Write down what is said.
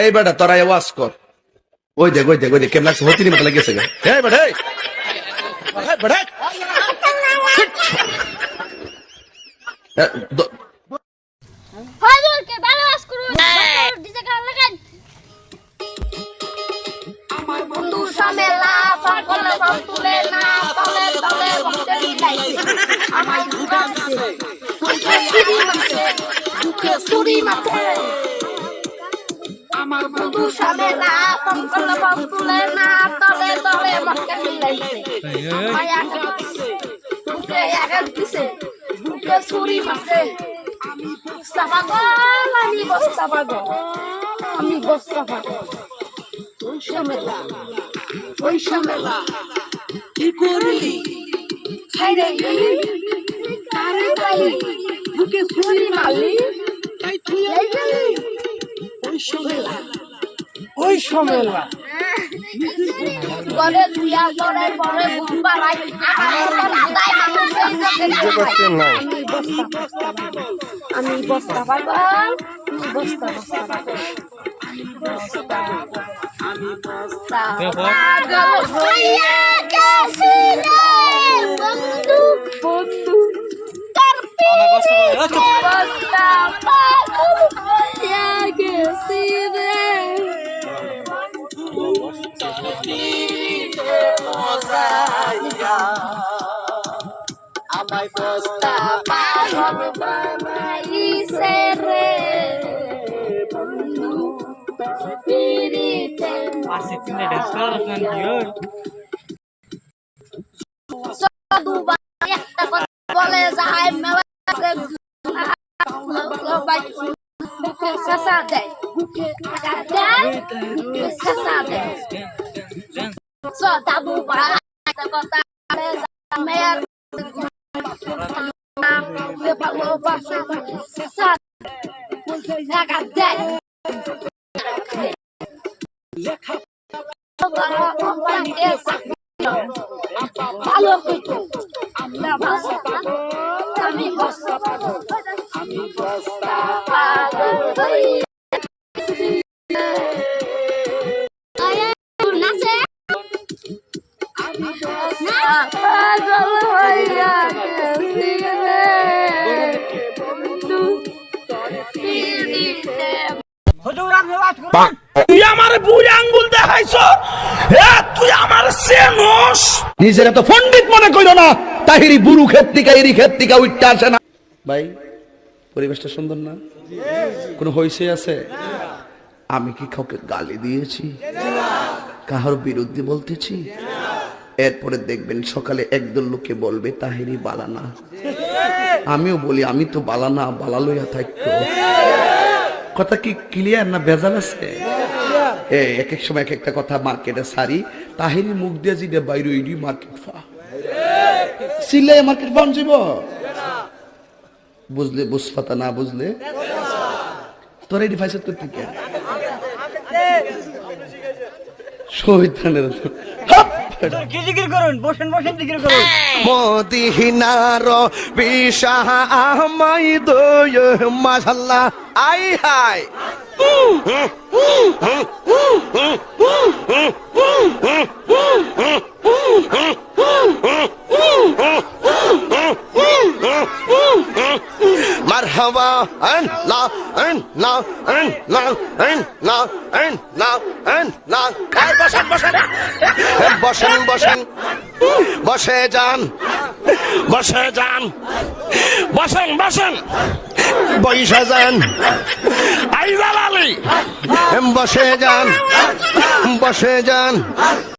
এই বেটা তোরা ওয়াজ কর। ওই দেখ ওই দেখ ওই দেখ কেমন লাগছে? হতিনি মতো লাগিয়েছে গা। এই বেটা আমার বন্ধু সামেলা পাগলে তুলে না তলে তলে বসে মিলাইছে। আমার দুটা দিছে। দুটো সুরি মাছে দুটো সুরি মাছে আমার বন্ধু সামেলা পাগলে সব তুলে না তলে তলে বসে মিলাইছে একা দিছে দুটো সুরি মাছে বস্তা পাগল আমি বস্তা পাগল আমি বস্তা পাগল। ওই সমেলা ওই সমেলা কি করলি? ছাইরে গেলি কারে পাইলি বুকে ছুরি মারলি। তাই তুই গেলি? ওই সমেলা ওই সমেলা গরে দুইয়া গরে পরে বুঝবা রাই আমার তো নাদাই মানুষ এই যে নাই আমি বস্তা পাগল আমি বস্তা বস্তা পাগল আমি বস্তা আমি বস্তা পাগল আমায় বস্তা পাগল বানাইছে রে বন্ধু পিরিতে দুবার একটা কথা বলে যায় মেলাতে বুকে সাসা দেয় বুকে দেয় বুকে সাসা দেয় সো দাদু বা একটা কথা ভালো সেনস নিজের এত পণ্ডিত মনে করো না, তাহিরি বুরু ক্ষেত্রিকা ইরি ক্ষেত্রিকা উঠতে আসে না। ভাই, পরিবেশটা সুন্দর না? কোনো হইসে আছে? আমি কি কাউকে গালি দিয়েছি? কাহার বিরুদ্ধে বলতেছি? এরপরে দেখবেন সকালে একদল লোকে বলবে, তাহিরি বালানা আমিও বলি, আমি তো বালানা বালা লইয়া থাকতো। কথা কি ক্লিয়ার না বেজাল আছে? এক এক সময় এক একটা কথা মার্কেটে সারি তাহিনী মুখ দিয়ে জিদে বাইরে মার্কেট ফা। সিলে মার্কেট ফান যাব বুঝলে বুঝফাতা না বুঝলে? তোর এডি করতে কে? শহীদ কি জিকির করুন? বসেন বসেন জিকির করুন। মদিনার বিশাহ আমাই দয় মাশাল্লাহ আই হাই মারহাবা আন লা আন লা আন লা আন লা আন লা আন লা এই বসেন বসেন বসেন বসেন বসে যান বসে যান বসেন বসেন বৈশা যান আইজাল আলী বসে যান বসে যান